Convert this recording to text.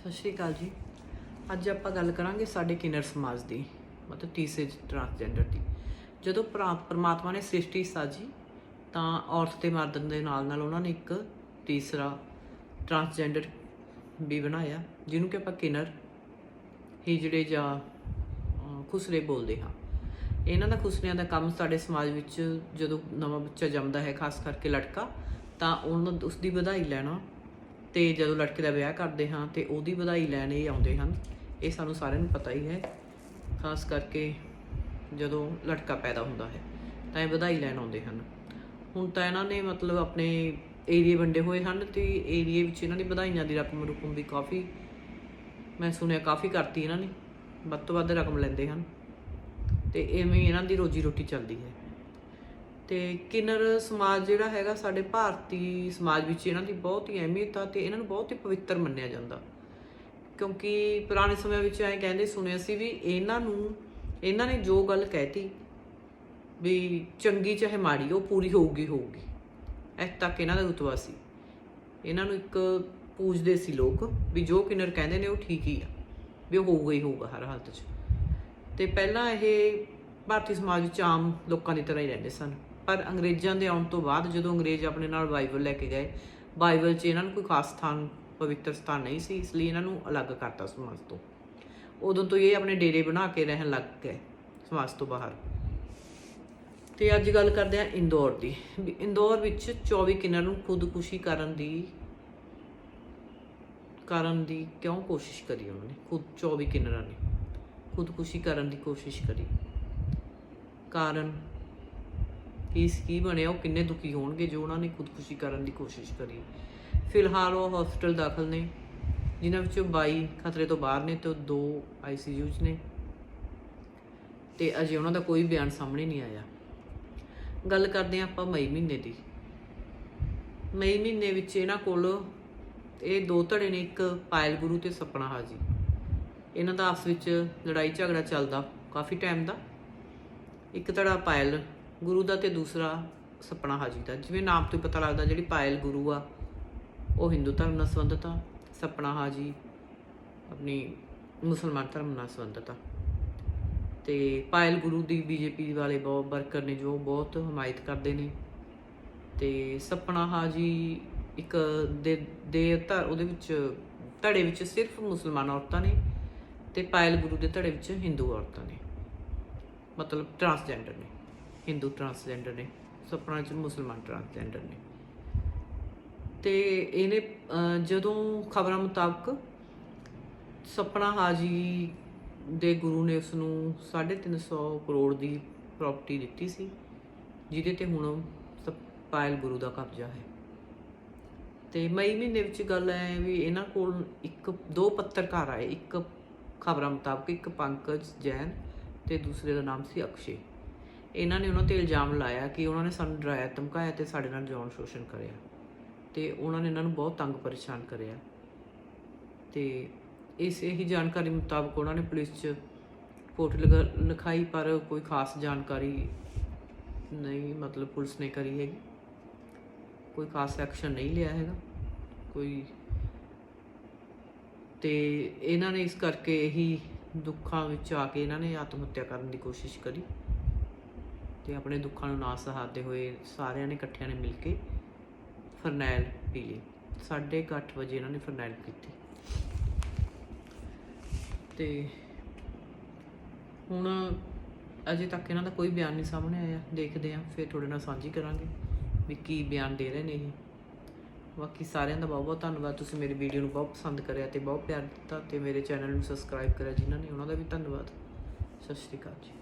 ਸਤਿ ਸ਼੍ਰੀ ਅਕਾਲ ਜੀ। ਅੱਜ ਆਪਾਂ ਗੱਲ ਕਰਾਂਗੇ ਸਾਡੇ ਕਿਨਰ ਸਮਾਜ ਦੀ, ਮਤਲਬ ਤੀਸਰੇ ਟਰਾਂਸਜੈਂਡਰ ਦੀ। ਜਦੋਂ ਪਰਾ- ਪ੍ਰਮਾਤਮਾ ਨੇ ਸ੍ਰਿਸ਼ਟੀ ਸਾਜੀ, ਤਾਂ ਔਰਤ ਤੇ ਮਰਦ ਦੇ ਨਾਲ ਨਾਲ ਉਹਨਾਂ ਨੇ ਇੱਕ ਤੀਸਰਾ ਟਰਾਂਸਜੈਂਡਰ ਵੀ ਬਣਾਇਆ, ਜਿਹਨੂੰ ਕਿ ਆਪਾਂ ਕਿਨਰ, ਹਿਜੜੇ ਜਾਂ ਖੁਸਰੇ ਬੋਲਦੇ ਹਾਂ। ਇਹਨਾਂ ਦਾ ਖੁਸਰਿਆਂ ਦਾ ਕੰਮ ਸਾਡੇ ਸਮਾਜ ਵਿੱਚ ਜਦੋਂ ਨਵਾਂ ਬੱਚਾ ਜੰਮਦਾ ਹੈ, ਖਾਸ ਕਰਕੇ ਲੜਕਾ, ਤਾਂ ਉਹਨਾਂ ਉਸ ਦੀ ਵਧਾਈ ਲੈਣਾ ਤੇ ਜਦੋਂ ਲੜਕੇ ਦਾ ਵਿਆਹ ਕਰਦੇ ਹਾਂ ਤੇ ਉਹਦੀ ਵਧਾਈ ਲੈਣ ਇਹ ਆਉਂਦੇ ਹਨ, ਇਹ ਸਾਨੂੰ ਸਾਰਿਆਂ ਨੂੰ ਪਤਾ ਹੀ ਹੈ, ਖਾਸ ਕਰਕੇ ਜਦੋਂ ਲੜਕਾ ਪੈਦਾ ਹੁੰਦਾ ਹੈ, ਤਾਂ ਇਹ ਵਧਾਈ ਲੈਣ ਆਉਂਦੇ ਹਨ। ਹੁਣ ਤਾਂ ਇਹਨਾਂ ਨੇ ਮਤਲਬ ਆਪਣੇ ਏਰੀਏ ਵੰਡੇ ਹੋਏ ਹਨ ਤੇ ਏਰੀਏ ਵਿੱਚ ਇਹਨਾਂ ਦੀ ਵਧਾਈਆਂ ਦੀ ਰਕਮ ਰੁਕਮ ਵੀ ਕਾਫੀ ਮੈਂ ਸੁਣਿਆ ਕਾਫੀ ਕਰਤੀ ਇਹਨਾਂ ਨੇ, ਵੱਧ ਤੋਂ ਵੱਧ ਰਕਮ ਲੈਂਦੇ ਹਨ ਤੇ ਐਵੇਂ ਇਹਨਾਂ ਦੀ ਰੋਜੀ ਰੋਟੀ ਚੱਲਦੀ ਹੈ। ਤੇ ਕਿਨਰ ਸਮਾਜ ਜਿਹੜਾ ਹੈਗਾ, ਸਾਡੇ ਭਾਰਤੀ ਸਮਾਜ ਵਿੱਚ ਇਹਨਾਂ ਦੀ ਬਹੁਤ ਹੀ ਅਹਿਮੀਅਤ ਆ ਤੇ ਇਹਨਾਂ ਨੂੰ ਬਹੁਤ ਹੀ ਪਵਿੱਤਰ ਮੰਨਿਆ ਜਾਂਦਾ। ਕਿਉਂਕਿ ਪੁਰਾਣੇ ਸਮਿਆਂ ਵਿੱਚ ਐਂ ਕਹਿੰਦੇ ਸੁਣਿਆ ਸੀ ਵੀ ਇਹਨਾਂ ਨੂੰ, ਇਹਨਾਂ ਨੇ ਜੋ ਗੱਲ ਕਹਿਤੀ ਵੀ ਚੰਗੀ ਚਾਹੇ ਮਾੜੀ, ਉਹ ਪੂਰੀ ਹੋਊਗੀ ਹੋਊਗੀ। ਇਸ ਤੱਕ ਇਹਨਾਂ ਦਾ ਰੁਤਬਾ ਸੀ। ਇਹਨਾਂ ਨੂੰ ਇੱਕ ਪੂਜਦੇ ਸੀ ਲੋਕ ਵੀ ਜੋ ਕਿਨਰ ਕਹਿੰਦੇ ਨੇ ਉਹ ਠੀਕ ਹੀ ਆ, ਵੀ ਉਹ ਹੋਊਗਾ ਹੀ ਹੋਊਗਾ ਹਰ ਹਾਲਤ 'ਚ। ਤੇ ਪਹਿਲਾਂ ਇਹ ਭਾਰਤੀ ਸਮਾਜ ਵਿੱਚ ਆਮ ਲੋਕਾਂ ਦੀ ਤਰ੍ਹਾਂ ਹੀ ਰਹਿੰਦੇ ਸਨ। ਪਰ ਅੰਗਰੇਜ਼ਾਂ ਦੇ ਆਉਣ ਤੋਂ ਬਾਅਦ ਜਦੋਂ ਅੰਗਰੇਜ਼ ਆਪਣੇ ਨਾਲ ਬਾਈਬਲ ਲੈ ਕੇ ਗਏ, ਬਾਈਬਲ 'ਚ ਇਹਨਾਂ ਨੂੰ ਕੋਈ ਖਾਸ ਸਥਾਨ, ਪਵਿੱਤਰ ਸਥਾਨ ਨਹੀਂ ਸੀ, ਇਸ ਲਈ ਇਹਨਾਂ ਨੂੰ ਅਲੱਗ ਕਰਤਾ ਸਮਾਜ ਤੋਂ। ਉਦੋਂ ਤੋਂ ਇਹ ਆਪਣੇ ਡੇਰੇ ਬਣਾ ਕੇ ਰਹਿਣ ਲੱਗ ਗਏ, ਸਮਾਜ ਤੋਂ ਬਾਹਰ। ਤੇ ਅੱਜ ਗੱਲ ਕਰਦੇ ਹਾਂ ਇੰਦੌਰ ਦੀ। ਇੰਦੌਰ ਵਿੱਚ 24 ਕਿੰਨਰ ਨੂੰ ਖੁਦਕੁਸ਼ੀ ਕਰਨ ਦੀ ਕਰਨ ਦੀ ਕਿਉਂ ਕੋਸ਼ਿਸ਼ ਕਰੀ ਉਹਨਾਂ ਨੇ? ਖੁਦ 24 ਕਿੰਨਰਾਂ ਨੇ ਖੁਦਕੁਸ਼ੀ ਕਰਨ ਦੀ ਕੋਸ਼ਿਸ਼ ਕਰੀ। ਕਾਰਨ ਕੀ ਕੀ ਬਣਿਆ, ਉਹ ਕਿੰਨੇ ਦੁਖੀ ਹੋਣਗੇ ਜੋ ਉਹਨਾਂ ਨੇ ਖੁਦਕੁਸ਼ੀ ਕਰਨ ਦੀ ਕੋਸ਼ਿਸ਼ ਕਰੀ। ਫਿਲਹਾਲ ਉਹ ਹਸਪੀਟਲ ਦਾਖਲ ਨੇ, ਜਿਨ੍ਹਾਂ ਵਿੱਚੋਂ 22 ਖਤਰੇ ਤੋਂ ਬਾਹਰ ਨੇ ਤੇ ਦੋ ਆਈਸੀਯੂ 'ਚ ਨੇ। ਤੇ ਅਜੇ ਉਹਨਾਂ ਦਾ ਕੋਈ ਬਿਆਨ ਸਾਹਮਣੇ ਨਹੀਂ ਆਇਆ। ਗੱਲ ਕਰਦੇ ਹਾਂ ਆਪਾਂ ਮਈ ਮਹੀਨੇ ਦੀ। ਮਈ ਮਹੀਨੇ ਵਿੱਚ ਇਹਨਾਂ ਕੋਲ ਇਹ ਦੋ ਧੜੇ ਨੇ, ਇੱਕ ਪਾਇਲ ਗੁਰੂ ਤੇ ਸਪਨਾ ਹਾਜੀ ਇਹਨਾਂ ਦਾ ਆਪਸ ਵਿੱਚ ਲੜਾਈ ਝਗੜਾ ਚੱਲਦਾ ਕਾਫੀ ਟਾਈਮ ਦਾ। ਇੱਕ ਧੜਾ ਪਾਇਲ ਗੁਰੂ ਦਾ ਤੇ ਦੂਸਰਾ ਸਪਨਾ ਹਾਜੀ ਦਾ। ਜਿਵੇਂ ਨਾਮ ਤੋਂ ਹੀ ਪਤਾ ਲੱਗਦਾ ਜਿਹੜੀ ਪਾਇਲ ਗੁਰੂ ਆ, ਉਹ ਹਿੰਦੂ ਧਰਮ ਨਾਲ ਸੰਬੰਧਿਤ ਆ। ਸਪਨਾ ਹਾਜੀ ਆਪਣੀ ਮੁਸਲਮਾਨ ਧਰਮ ਨਾਲ ਸੰਬੰਧਿਤ ਆ। ਤੇ ਪਾਇਲ ਗੁਰੂ ਦੀ ਬੀਜੇਪੀ ਵਾਲੇ ਬਹੁਤ ਵਰਕਰ ਨੇ, ਜੋ ਬਹੁਤ ਹਮਾਇਤ ਕਰਦੇ ਨੇ। ਤੇ ਸਪਨਾ ਹਾਜੀ ਇੱਕ ਦੇ ਦੇ ਧਰ, ਉਹਦੇ ਵਿੱਚ ਧੜੇ ਵਿੱਚ ਸਿਰਫ ਮੁਸਲਮਾਨ ਔਰਤਾਂ ਨੇ ਤੇ ਪਾਇਲ ਗੁਰੂ ਦੇ ਧੜੇ ਵਿੱਚ ਹਿੰਦੂ ਔਰਤਾਂ ਨੇ। ਮਤਲਬ ਟਰਾਂਸਜੈਂਡਰ ਨੇ। ਹਿੰਦੂ ਟਰਾਂਸਜੈਂਡਰ ਨੇ, ਸਪਨਾ ਚ ਮੁਸਲਮਾਨ ਟਰਾਂਸਜੈਂਡਰ ਨੇ। ਤੇ ਇਹਨੇ ਜਦੋਂ ਖਬਰਾਂ ਮੁਤਾਬਕ ਸਪਨਾ ਹਾਜੀ ਦੇ ਗੁਰੂ ਨੇ ਉਸ ਨੂੰ 350 ਕਰੋੜ ਦੀ ਪ੍ਰਾਪਰਟੀ ਦਿੱਤੀ ਸੀ, ਜਿਹਦੇ ਤੇ ਹੁਣ ਸਪ- ਪਾਇਲ ਗੁਰੂ ਦਾ ਕਬਜ਼ਾ ਹੈ। ਤੇ ਮਈ ਮਹੀਨੇ ਵਿੱਚ ਗੱਲ ਹੈ ਵੀ ਇਹਨਾਂ ਕੋਲ ਇੱਕ, ਦੋ ਪੱਤਰਕਾਰ ਆਏ, ਇੱਕ ਖਬਰਾਂ ਮੁਤਾਬਕ ਇੱਕ ਪੰਕਜ ਜੈਨ ਤੇ ਦੂਸਰੇ ਦਾ ਨਾਮ ਸੀ ਅਕਸ਼ੇ। ਇਹਨਾਂ ਨੇ ਉਹਨਾਂ ਤੇ ਇਲਜ਼ਾਮ ਲਾਇਆ ਕਿ ਉਹਨਾਂ ਨੇ ਸਾਨੂੰ ਡਰਾਇਆ, ਧਮਕਾਇਆ ਤੇ ਸਾਡੇ ਨਾਲ ਜੌਨ ਸ਼ੋਸ਼ਣ ਕਰਿਆ। ਤੇ ਉਹਨਾਂ ਨੇ ਇਹਨਾਂ ਨੂੰ ਬਹੁਤ ਤੰਗ ਪਰੇਸ਼ਾਨ ਕਰਿਆ। ਤੇ ਇਸ ਇਹੀ ਜਾਣਕਾਰੀ ਮੁਤਾਬਕ ਉਹਨਾਂ ਨੇ ਪੁਲਿਸ 'ਚ ਰਿਪੋਰਟ ਲਗਾ- ਲਿਖਾਈ, ਪਰ ਕੋਈ ਖਾਸ ਜਾਣਕਾਰੀ ਨਹੀਂ, ਮਤਲਬ ਪੁਲਿਸ ਨੇ ਕਰੀ ਹੈਗੀ। ਕੋਈ ਖਾਸ ਐਕਸ਼ਨ ਨਹੀਂ ਲਿਆ ਹੈਗਾ। ਕੋਈ ਤੇ ਇਹਨਾਂ ਨੇ ਇਸ ਕਰਕੇ ਇਹੀ ਦੁੱਖਾਂ ਵਿੱਚ ਆ ਕੇ ਇਹਨਾਂ ਨੇ ਆਤਮ ਹੱਤਿਆ ਕਰਨ ਦੀ ਕੋਸ਼ਿਸ਼ ਕਰੀ। ਤੇ ਆਪਣੇ ਦੁੱਖਾਂ ਨੂੰ ਨਾ ਸਹਾਰਦੇ ਹੋਏ ਸਾਰਿਆਂ ਨੇ ਇਕੱਠਿਆਂ ਨੇ ਮਿਲ ਕੇ ਫਰਨੈਲ ਪੀ ਲਈ 8:30 ਵਜੇ ਇਹਨਾਂ ਨੇ ਫਰਨੈਲ ਪੀਤੀ। ਤੇ ਹੁਣ ਅਜੇ ਤੱਕ ਇਹਨਾਂ ਦਾ ਕੋਈ ਬਿਆਨ ਨਹੀਂ ਸਾਹਮਣੇ ਆਇਆ। ਦੇਖਦੇ ਆਂ ਫਿਰ ਤੁਹਾਡੇ ਨਾਲ ਸਾਂਝੀ ਕਰਾਂਗੇ ਵੀ ਕੀ ਬਿਆਨ ਦੇ ਰਹੇ ਨੇ ਇਹ। ਬਾਕੀ ਸਾਰਿਆਂ ਦਾ ਬਹੁਤ ਬਹੁਤ ਧੰਨਵਾਦ। ਤੁਸੀਂ ਮੇਰੀ ਵੀਡੀਓ ਨੂੰ ਬਹੁਤ ਪਸੰਦ ਕਰਿਆ ਤੇ ਬਹੁਤ ਪਿਆਰ ਦਿੱਤਾ ਤੇ ਮੇਰੇ ਚੈਨਲ ਨੂੰ ਸਬਸਕ੍ਰਾਈਬ ਕਰਿਆ ਜਿਨ੍ਹਾਂ ਨੇ, ਉਹਨਾਂ ਦਾ ਵੀ ਧੰਨਵਾਦ। ਸਤਿ ਸ਼੍ਰੀ ਅਕਾਲ ਜੀ।